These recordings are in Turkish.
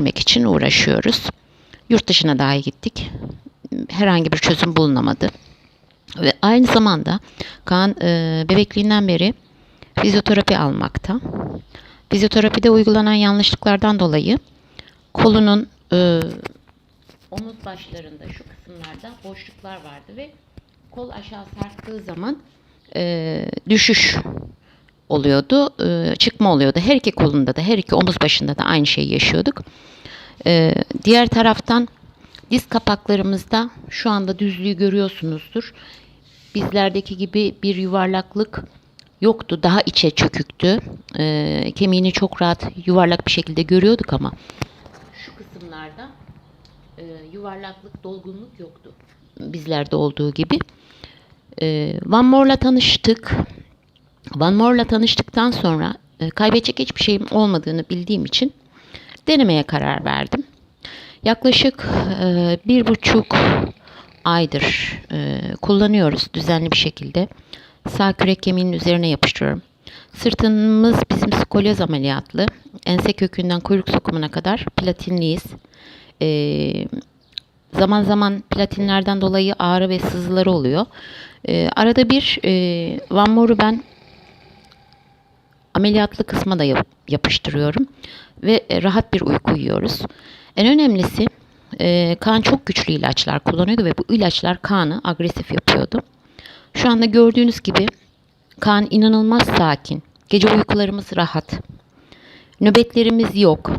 vermek için uğraşıyoruz. Yurt dışına dahi gittik. Herhangi bir çözüm bulunamadı. Ve aynı zamanda Kaan e, bebekliğinden beri fizyoterapi almakta. Fizyoterapide uygulanan yanlışlıklardan dolayı kolunun e, omuz başlarında şu kısımlarda boşluklar vardı ve kol aşağı sarktığı zaman e, düşüş oluyordu, e, çıkma oluyordu. Her iki kolunda da, her iki omuz başında da aynı şeyi yaşıyorduk. E, diğer taraftan diz kapaklarımızda şu anda düzlüğü görüyorsunuzdur. Bizlerdeki gibi bir yuvarlaklık yoktu. Daha içe çöküktü. E, kemiğini çok rahat yuvarlak bir şekilde görüyorduk ama şu kısımlarda e, yuvarlaklık, dolgunluk yoktu. Bizlerde olduğu gibi. E, Van Moore'la tanıştık. Van Moore'la tanıştıktan sonra e, kaybedecek hiçbir şeyim olmadığını bildiğim için denemeye karar verdim. Yaklaşık e, bir buçuk aydır e, kullanıyoruz düzenli bir şekilde. Sağ kürek kemiğinin üzerine yapıştırıyorum. Sırtımız bizim skolyoz ameliyatlı. Ense kökünden kuyruk sokumuna kadar platinliyiz. E, zaman zaman platinlerden dolayı ağrı ve sızıları oluyor. E, arada bir e, Van Moore'u ben ameliyatlı kısma da yap- yapıştırıyorum ve e, rahat bir uyku uyuyoruz. En önemlisi e, Kaan çok güçlü ilaçlar kullanıyordu ve bu ilaçlar Kaan'ı agresif yapıyordu. Şu anda gördüğünüz gibi Kaan inanılmaz sakin. Gece uykularımız rahat. Nöbetlerimiz yok.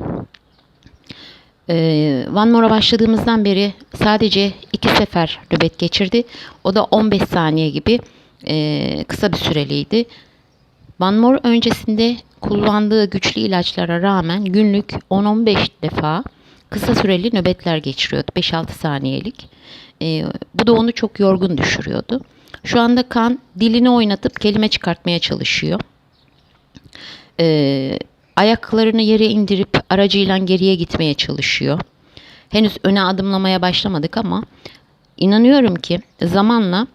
Ee, Van Moore'a başladığımızdan beri sadece iki sefer nöbet geçirdi. O da 15 saniye gibi e, kısa bir süreliydi. Van Moore öncesinde kullandığı güçlü ilaçlara rağmen günlük 10-15 defa kısa süreli nöbetler geçiriyordu. 5-6 saniyelik. Ee, bu da onu çok yorgun düşürüyordu. Şu anda kan dilini oynatıp kelime çıkartmaya çalışıyor. Ee, ayaklarını yere indirip aracıyla geriye gitmeye çalışıyor. Henüz öne adımlamaya başlamadık ama inanıyorum ki zamanla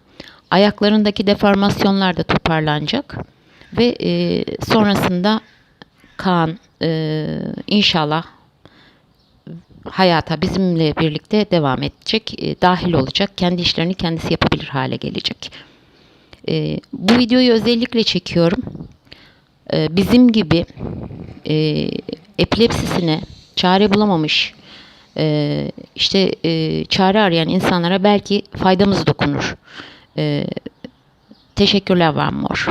ayaklarındaki deformasyonlar da toparlanacak ve e, sonrasında Kaan e, inşallah hayata bizimle birlikte devam edecek, e, dahil olacak, kendi işlerini kendisi yapabilir hale gelecek. E, bu videoyu özellikle çekiyorum. E, bizim gibi e, epilepsisine çare bulamamış, e, işte e, çare arayan insanlara belki faydamız dokunur. E, teşekkürler Van Mor.